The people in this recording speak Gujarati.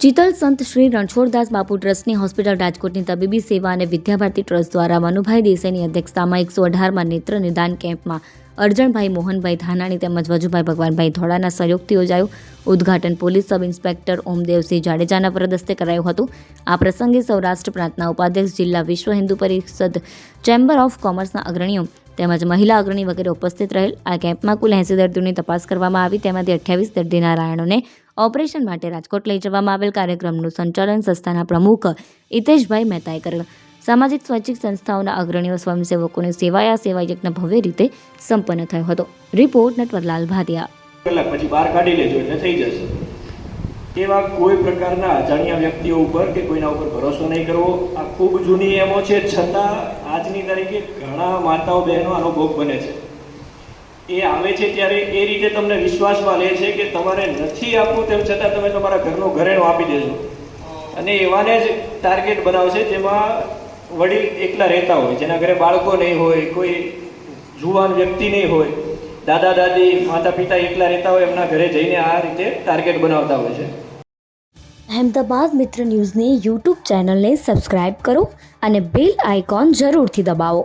ચિતલ સંત શ્રી રણછોડદાસ બાપુ ટ્રસ્ટની હોસ્પિટલ રાજકોટની તબીબી સેવા અને વિદ્યાભારતી ટ્રસ્ટ દ્વારા મનુભાઈ દેસાઈની અધ્યક્ષતામાં એકસો અઢારમાં નેત્ર નિદાન કેમ્પમાં અરજણભાઈ મોહનભાઈ ધાનાણી તેમજ વજુભાઈ ભગવાનભાઈ ધોળાના સહયોગથી યોજાયું. ઉદ્ઘાટન પોલીસ સબ ઇન્સ્પેક્ટર ઓમદેવસિંહ જાડેજાના પ્રદસ્તે કરાયું હતું. આ પ્રસંગે સૌરાષ્ટ્ર પ્રાંતના ઉપાધ્યક્ષ જિલ્લા વિશ્વ હિન્દુ પરિષદ ચેમ્બર ઓફ કોમર્સના અગ્રણીઓ તેમજ મહિલા અગ્રણી વગેરે ઉપસ્થિત રહેલ. આ કેમ્પમાં કુલ એંસી દર્દીઓની તપાસ કરવામાં આવી. તેમાંથી અઠ્યાવીસ દર્દીના રાયણોને ઓપરેશન માટે રાજકોટ લઈ જવામાં આવેલ કાર્યક્રમનું સંચાલન સંસ્થાના પ્રમુખ હિતેશભાઈ મહેતાએ કરેલ. સામાજિક સ્વૈચ્છિક સંસ્થાઓના અગ્રણીઓ, સ્વયંસેવકોની સેવાયા સેવા યજ્ઞ ભવ્ય રીતે સંપન્ન થયો હતો. રિપોર્ટ નટવરલાલ ભાટિયા. કલાક પછી બહાર કાઢી લેજો, એટલે થઈ જશે. એવા કોઈ પ્રકારના અજાણ્યા વ્યક્તિઓ ઉપર કે કોઈના ઉપર ભરોસો નહીં કરવો, આ ખૂબ જૂની એમો છે. છતાં આજની તારીખે ઘણા માતાઓ બહેનો આનો ભોગ બને છે. એ આવે છે ત્યારે એ રીતે તમને વિશ્વાસમાં લે છે કે તમારે નથી આપવું તેમ છતાં તમે તમારા ઘરનું ઘરેણું આપી દેજો. અને એવાને જ ટાર્ગેટ બનાવશે જેમાં વડીલ એકલા રહેતા હોય, જેના ઘરે બાળકો નહીં હોય, કોઈ જુવાન વ્યક્તિ નહીં હોય, દાદા, દાદી, માતા, પિતા એકલા રહેતા હોય, એમના ઘરે જઈને આ રીતે ટાર્ગેટ બનાવતા હોય છે. અહેમદાબાદ મિત્ર ન્યૂઝની યુટ્યુબ ચેનલને સબસ્ક્રાઇબ કરો અને બેલ આઇકોન જરૂરથી દબાવો.